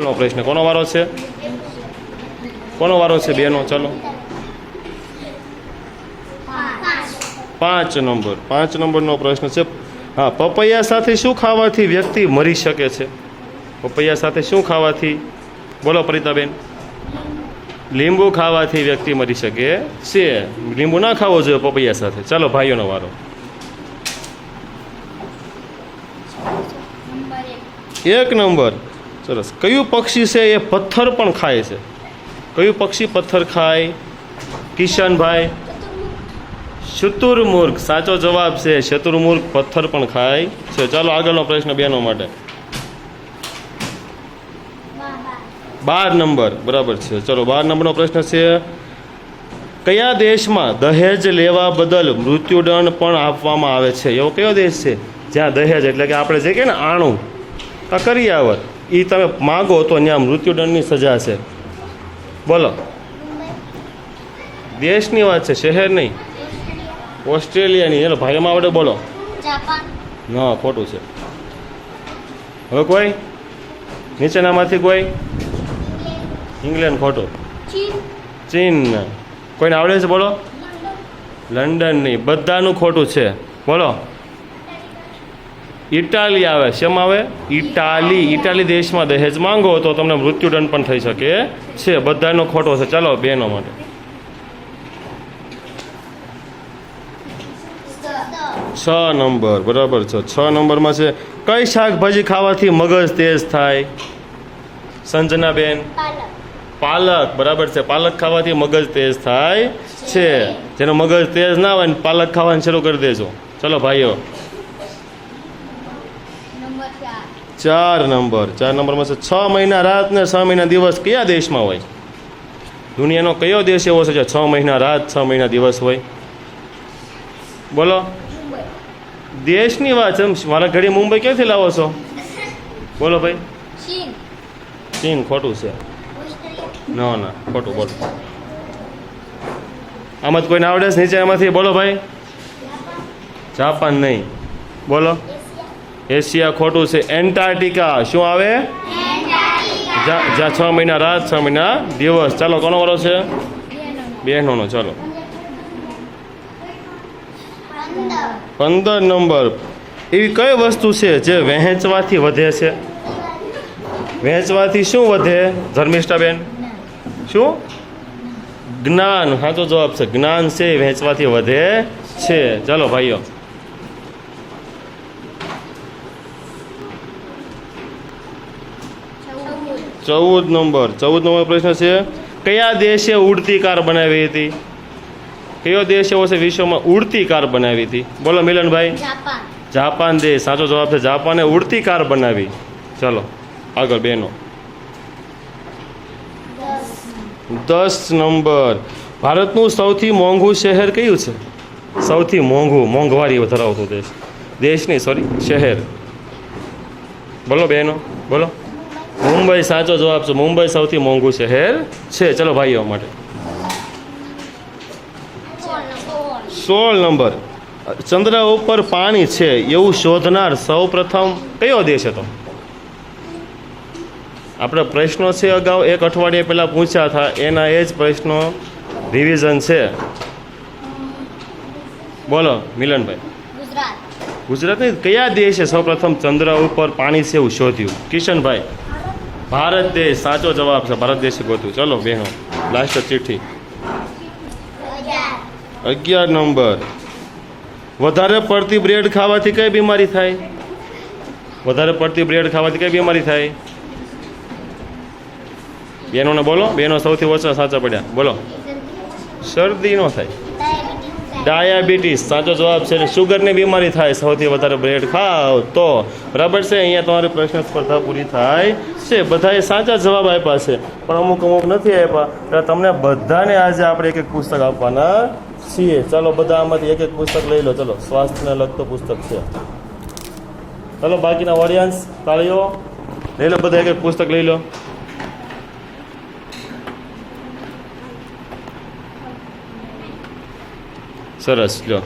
નો પ્રશ્ન કોનો વારો છે? કોનો વારો છે બેનો? ચલો. પાંચ નંબર. પાંચ નંબરનો પ્રશ્ન છે. હા, પપૈયા સાથે શું ખાવાથી વ્યક્તિ મરી શકે છે? પપૈયા સાથે શું ખાવાથી? બોલો, પરિતાબેન. લીંબુ ખાવાથી વ્યક્તિ મરી શકે છે. લીંબુ ના ખાવો જોઈએ પપૈયા સાથે. ચાલો, ભાઈઓનો વારો. એક નંબર. સરસ. કયું પક્ષી છે એ પથ્થર પણ ખાય છે? કયું પક્ષી પથ્થર ખાય? કિશનભાઈ? શતુર્મુર્ગ સાચો જવાબ છે શતુર્મુર્ગ પથ્થર પણ ખાય છે. ચાલો આગળનો પ્રશ્ન બેનો માટે. બાર નંબર. બરાબર છે. ચલો, બાર નંબરનો પ્રશ્ન છે, કયા દેશમાં દહેજ લેવા બદલ મૃત્યુદંડ પણ આપવામાં આવે છે? એવો કયો દેશ છે? જ્યાં દહેજ એટલે કે આપણે જે કે ને આણું. આ કરિયાવર. એ તમે માગો તો ત્યાં મૃત્યુદંડની સજા છે. બોલો. દેશની વાત છે શહેર નહીં ઓસ્ટ્રેલિયાની. એટલે ભાઈમાં આવડે બોલો. ના ખોટું છે. હવે કોઈ? નીચેનામાંથી કોઈ? ઇંગ્લેન્ડ. ખોટું. ચીન. ચીન. કોઈને આવડે છે બોલો? લંડન. નહીં બધાનું ખોટું છે. બોલો. ઇટાલી આવે. શેમ આવે? ઇટાલી. ઇટાલી દેશમાં દહેજ માંગો તો તમને મૃત્યુદંડ પણ થઈ શકે. છે, બધાનો ખોટો છે. ચાલો, બેનો માટે. છ નંબર. બરાબર છે. છ નંબરમાં છે, કઈ શાકભાજી ખાવાથી મગજ તેજ થાય? સંજનાબેન? પાલક. પાલક બરાબર છે. પાલક ખાવાથી મગજ તેજ થાય. છે. જેનો મગજ તેજ ના હોય પાલક ખાવાનું શરૂ કરી દેજો. ચલો, ભાઈઓ નંબર ચાર નંબર. ચાર નંબરમાં છે છ મહિના રાત ને છ મહિના દિવસ કયા દેશમાં હોય? દુનિયાનો કયો દેશ એવો છે જે છ મહિના રાત છ મહિના દિવસ હોય? બોલો. દેશની વાત છે મારા ઘડી મુંબઈ ક્યાંથી લાવો છો? બોલો ભાઈ. ચીન. ખોટું છે. ના ના ખોટું ખોટું આમાં જ કોઈને આવડે છે નીચે એમાંથી. બોલો ભાઈ. જાપાન નહીં. બોલો. એશિયા ખોટું છે. એન્ટાર્કટિકા, શું આવે? જ્યાં છ મહિના રાત, છ મહિના દિવસ. ચાલો, કોનો વાળો છે? બહેનોનો, ચાલો. પંદર નંબર. એવી કઈ વસ્તુ છે જે વહેંચવાથી વધે છે? વહેંચવાથી શું વધે? ધર્મિષ્ઠાબેન? શું? જ્ઞાન. સાચો જવાબ છે. જ્ઞાન છે એ વહેંચવાથી વધે છે. ચાલો, ભાઈઓ. ચૌદ નંબર ચૌદ નંબર પ્રશ્ન છે કયા દેશે ઉડતી કાર બનાવી હતી? કયો દેશ એવો છે વિશ્વમાં ઉડતી કાર બનાવી હતી? બોલો મિલનભાઈ. જાપાન. દેશ. સાચો જવાબ છે જાપાને ઉડતી કાર બનાવી. ચલો આગળ બેનો. દસ નંબર. ભારતનું સૌથી મોંઘું શહેર કયું છે? સૌથી મોંઘું મોંઘવારી ધરાવતું દેશ દેશ. નહીં સોરી શહેર. બોલો બહેનો બોલો. મુંબઈ સાચો જવાબ છે. મુંબઈ સૌથી મોંઘું શહેર છે. ચલો ભાઈઓ માટે. સોળ નંબર. ચંદ્ર ઉપર પાણી છે. એવું શોધનાર સૌ પ્રથમ કયો દેશ હતો? આપણે પ્રશ્નો છે અગાઉ. એક અઠવાડિયે પહેલાં પૂછ્યા હતા. એના એ જ પ્રશ્નો રિવિઝન છે. બોલો મિલનભાઈ. ગુજરાત. ગુજરાતની કયા દેશે સૌપ્રથમ ચંદ્ર ઉપર પાણી છે એવું શોધ્યું? કિશનભાઈ. ભારત દેશ, સાચો જવાબ છે. ભારત દેશે ગોતું ચલો બહેનો લાસ્ટ ચિઠ્ઠી. અગિયાર નંબર. વધારે પડતી બ્રેડ ખાવાથી કઈ બીમારી થાય? વધારે પડતી બ્રેડ ખાવાથી કઈ બીમારી થાય? બેનોને બોલો. બેનો સૌથી ઓછા સાચા પડ્યા. બોલો. શરદી ન થાય. ડાયાબિટીસ. સાચો જવાબ છે અને શુગરની બીમારી થાય સૌથી વધારે બ્રેડ ખાવ તો. બરાબર છે? અહીંયા તમારી પ્રશ્ન સ્પર્ધા પૂરી થાય છે. બધાએ સાચા જવાબ આપ્યા છે. પણ અમુક અમુક નથી આપ્યા. એટલે તમને બધાને આજે આપણે એક એક પુસ્તક આપવાના છીએ. ચાલો બધા આમાંથી એક એક પુસ્તક લઈ લો. ચલો, સ્વાસ્થ્યને લગતું પુસ્તક છે. ચાલો, બાકીના ઓડિયન્સ તાળીઓ લઈ લો, બધા એક એક પુસ્તક લઈ લો. સરસ લો